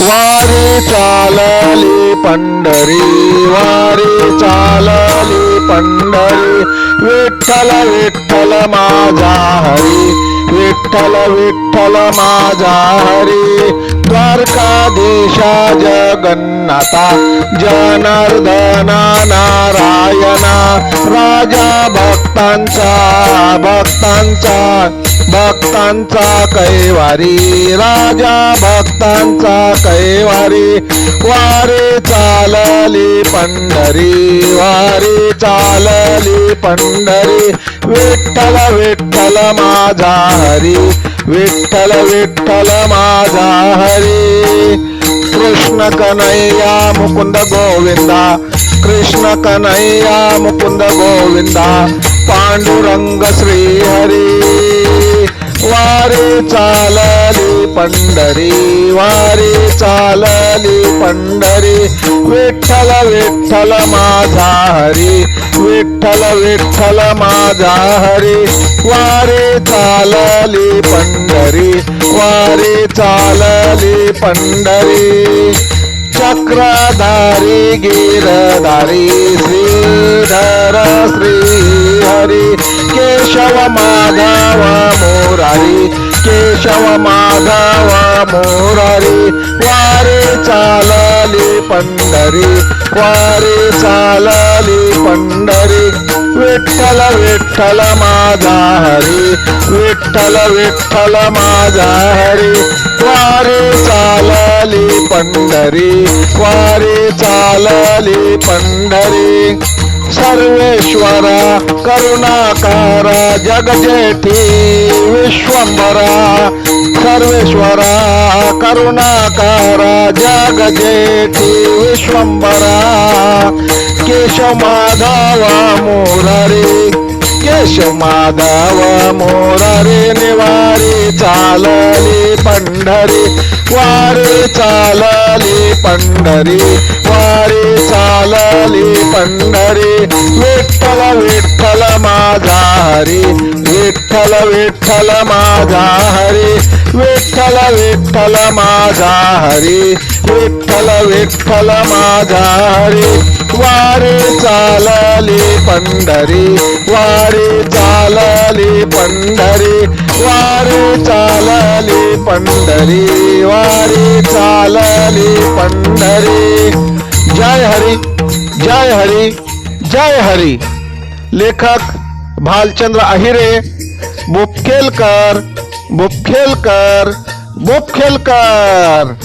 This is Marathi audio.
वारी चालली पंढरी वारी चालली पंढरी. विठ्ठल विठ्ठल माझा हरी. विठ्ठल विठ्ठल माझा हरी. द्वारकाधीशा जगन्नाथा जनार्दना नारायणा राजा भक्तांचा भक्तांचा. भक्तांचा कैवारी राजा भक्तांचा कैवारी वारी चालली पंढरी वारी चालली पंढरी विठ्ठल विठ्ठल माझा हरी विठ्ठल विठ्ठल माझा हरी. कृष्ण कन्हैया मुकुंद गोविंदा कृष्ण कन्हैया मुकुंद गोविंदा पांडुरंग श्री हरी वारी चालली पंढरी वारी चालली पंढरी. विठ्ठल विठ्ठल माझा हरी विठ्ठल विठ्ठल माझा हरी. वारी चालली पंढरी वारी चालली पंढरी. चक्रधारी गिरधारी श्रीधर श्री हरी केशव माधव मोरारी केशव माधव मोरारी वारी चालली पंढरी वारी चालली पंढरी. विठ्ठल विठ्ठल माझा हरी विठ्ठल विठ्ठल माझा हरी. वारी चालली पंढरी वारी चालली पंढरी. सर्वेश्वर करुणाकार जगजेति विश्वम्भरा। सर्वेश्वर करुणाकार जगजेति विश्वम्भरा। केशमाधव मुरारी माधव मोरारी निवारी चालली पंढरी. वारी चालली पंढरी वारी चालली पंढरी. विठ्ठल विठ्ठल माझा हरी. विठ्ठल विठ्ठल माझा हरी. विठ्ठल विठ्ठल माझा हरी. विठ्ठल विठ्ठल माझा हरी. वारे चालली पंढरी वारी चालली पंढरी वारी चालली पंढरी वारी चालली पंढरी. जय हरी जय हरी जय हरी. लेखक भालचंद्र अहिरे बुपखेलकर बुपखेलकर बुपखेलकर.